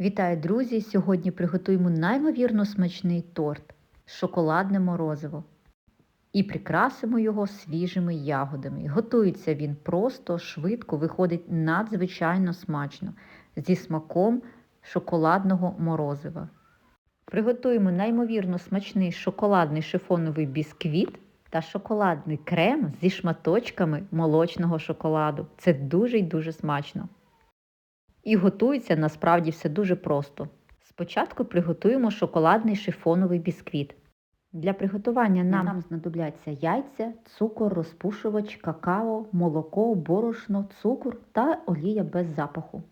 Вітаю, друзі! Сьогодні приготуємо неймовірно смачний торт шоколадне морозиво. І прикрасимо його свіжими ягодами. Готується він просто, швидко, виходить надзвичайно смачно зі смаком шоколадного морозива. Приготуємо неймовірно смачний шоколадний шифоновий бісквіт та шоколадний крем зі шматочками молочного шоколаду. Це дуже й дуже смачно. І готується насправді все дуже просто. Спочатку приготуємо шоколадний шифоновий бісквіт. Для приготування нам, нам знадобляться яйця, цукор, розпушувач, какао, молоко, борошно, цукор та олія без запаху.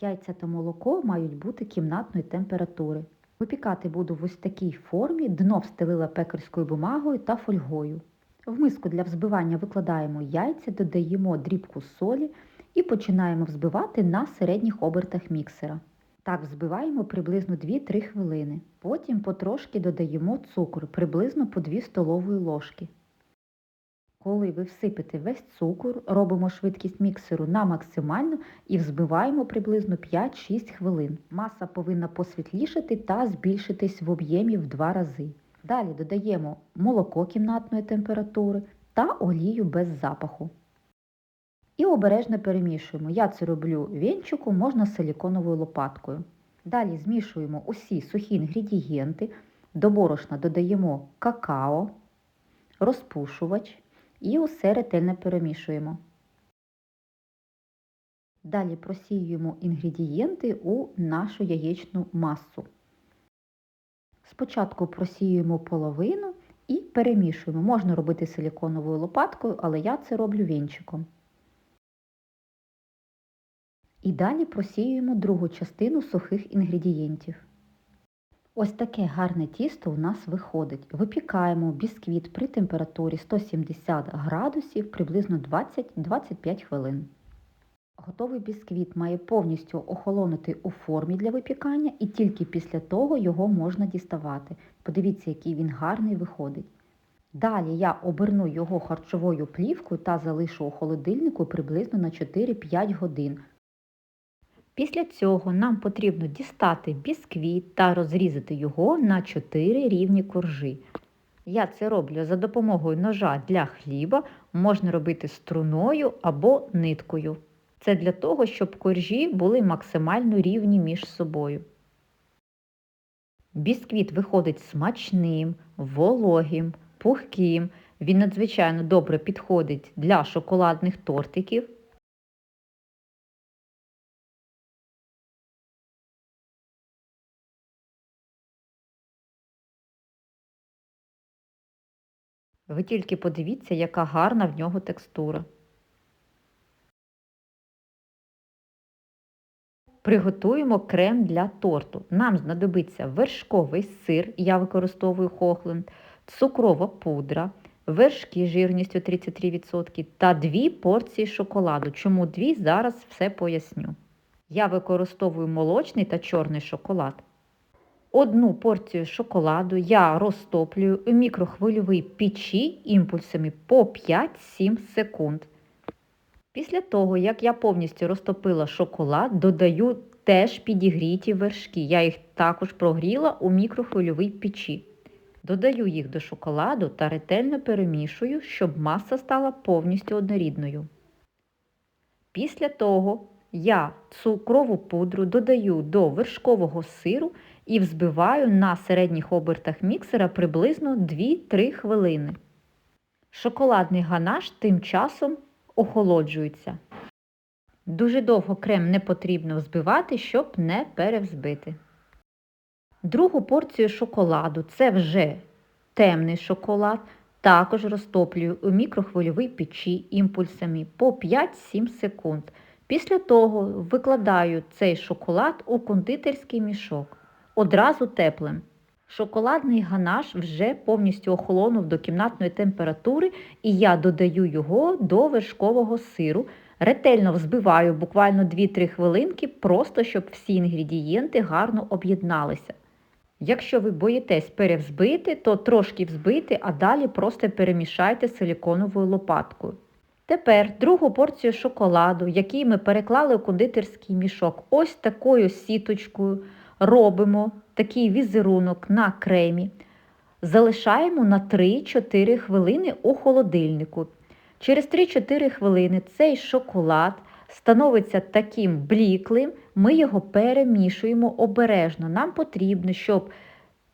Яйця та молоко мають бути кімнатної температури. Випікати буду в ось такій формі, дно встелила пекарською бумагою та фольгою. В миску для взбивання викладаємо яйця, додаємо дрібку солі і починаємо взбивати на середніх обертах міксера. Так взбиваємо приблизно 2-3 хвилини. Потім потрошки додаємо цукор, приблизно по 2 столової ложки. Коли ви всипите весь цукор, робимо швидкість міксеру на максимальну і взбиваємо приблизно 5-6 хвилин. Маса повинна посвітлішати та збільшитись в об'ємі в 2 рази. Далі додаємо молоко кімнатної температури та олію без запаху. І обережно перемішуємо. Я це роблю вінчиком, можна силіконовою лопаткою. Далі змішуємо усі сухі інгредієнти, до борошна додаємо какао, розпушувач і усе ретельно перемішуємо. Далі просіюємо інгредієнти у нашу яєчну масу. Спочатку просіюємо половину і перемішуємо. Можна робити силіконовою лопаткою, але я це роблю вінчиком. І далі просіюємо другу частину сухих інгредієнтів. Ось таке гарне тісто у нас виходить. Випікаємо бісквіт при температурі 170 градусів приблизно 20-25 хвилин. Готовий бісквіт має повністю охолонути у формі для випікання і тільки після того його можна діставати. Подивіться, який він гарний виходить. Далі я оберну його харчовою плівкою та залишу у холодильнику приблизно на 4-5 годин. Після цього нам потрібно дістати бісквіт та розрізати його на 4 рівні коржі. Я це роблю за допомогою ножа для хліба, можна робити струною або ниткою. Це для того, щоб коржі були максимально рівні між собою. Бісквіт виходить смачним, вологим, пухким. Він надзвичайно добре підходить для шоколадних тортиків. Ви тільки подивіться, яка гарна в нього текстура. Приготуємо крем для торту. Нам знадобиться вершковий сир, я використовую Хохленд, цукрова пудра, вершки жирністю 33% та дві порції шоколаду. Чому дві? Зараз все поясню. Я використовую молочний та чорний шоколад. Одну порцію шоколаду я розтоплюю у мікрохвильовій печі імпульсами по 5-7 секунд. Після того, як я повністю розтопила шоколад, додаю теж підігріті вершки. Я їх також прогріла у мікрохвильовій печі. Додаю їх до шоколаду та ретельно перемішую, щоб маса стала повністю однорідною. Після того я цукрову пудру додаю до вершкового сиру і взбиваю на середніх обертах міксера приблизно 2-3 хвилини. Шоколадний ганаш тим часом охолоджується. Дуже довго крем не потрібно взбивати, щоб не перевзбити. Другу порцію шоколаду це вже темний шоколад. Також розтоплюю у мікрохвильовій печі імпульсами по 5-7 секунд. Після того викладаю цей шоколад у кондитерський мішок. Одразу теплим. Шоколадний ганаш вже повністю охолонув до кімнатної температури, і я додаю його до вершкового сиру. Ретельно взбиваю буквально 2-3 хвилинки, просто щоб всі інгредієнти гарно об'єдналися. Якщо ви боїтесь перевзбити, то трошки взбити, а далі просто перемішайте силіконовою лопаткою. Тепер другу порцію шоколаду, який ми переклали у кондитерський мішок, ось такою сіточкою робимо такий візерунок на кремі. Залишаємо на 3-4 хвилини у холодильнику. Через 3-4 хвилини цей шоколад становиться таким бліклим, ми його перемішуємо обережно. Нам потрібно, щоб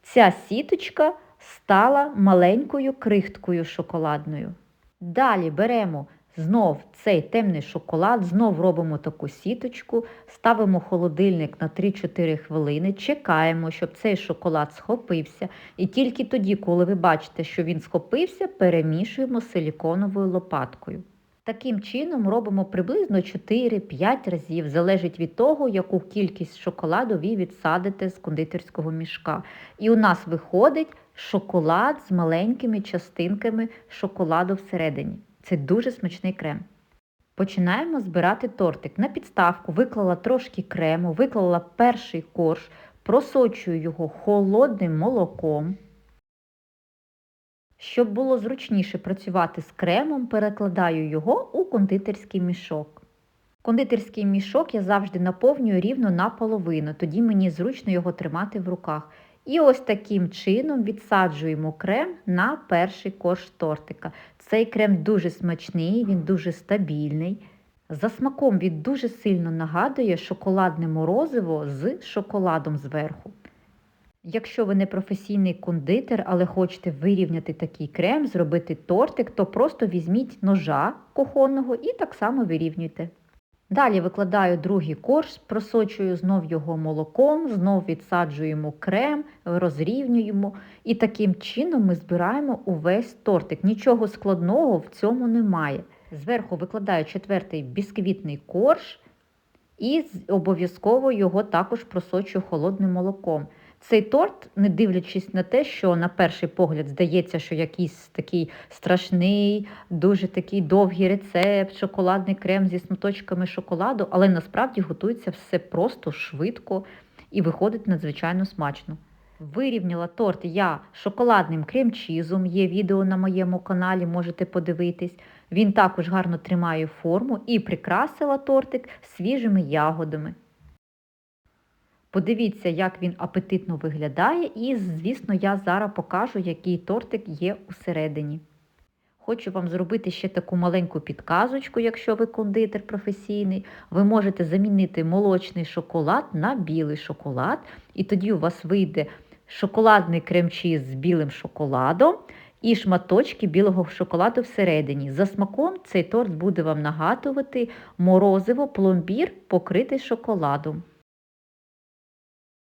ця сіточка стала маленькою крихткою шоколадною. Далі беремо знов цей темний шоколад, знов робимо таку сіточку, ставимо холодильник на 3-4 хвилини, чекаємо, щоб цей шоколад схопився. І тільки тоді, коли ви бачите, що він схопився, перемішуємо силіконовою лопаткою. Таким чином робимо приблизно 4-5 разів, залежить від того, яку кількість шоколаду ви відсадите з кондитерського мішка. І у нас виходить шоколад з маленькими частинками шоколаду всередині. Це дуже смачний крем. Починаємо збирати тортик. На підставку виклала трошки крему, виклала перший корж, просочую його холодним молоком. Щоб було зручніше працювати з кремом, перекладаю його у кондитерський мішок. Кондитерський мішок я завжди наповнюю рівно наполовину, тоді мені зручно його тримати в руках. І ось таким чином відсаджуємо крем на перший корж тортика. Цей крем дуже смачний, він дуже стабільний. За смаком він дуже сильно нагадує шоколадне морозиво з шоколадом зверху. Якщо ви не професійний кондитер, але хочете вирівняти такий крем, зробити тортик, то просто візьміть ножа кухонного і так само вирівнюйте. Далі викладаю другий корж, просочую знов його молоком, знов відсаджуємо крем, розрівнюємо і таким чином ми збираємо увесь тортик. Нічого складного в цьому немає. Зверху викладаю четвертий бісквітний корж і обов'язково його також просочую холодним молоком. Цей торт, не дивлячись на те, що на перший погляд здається, що якийсь такий страшний, дуже такий довгий рецепт, шоколадний крем зі смуточками шоколаду, але насправді готується все просто швидко і виходить надзвичайно смачно. Вирівняла торт я шоколадним крем-чізом, є відео на моєму каналі, можете подивитись. Він також гарно тримає форму і прикрасила тортик свіжими ягодами. Подивіться, як він апетитно виглядає, і, звісно, я зараз покажу, який тортик є усередині. Хочу вам зробити ще таку маленьку підказочку, якщо ви кондитер професійний. Ви можете замінити молочний шоколад на білий шоколад, і тоді у вас вийде шоколадний крем-чіз з білим шоколадом і шматочки білого шоколаду всередині. За смаком цей торт буде вам нагадувати морозиво пломбір, покритий шоколадом.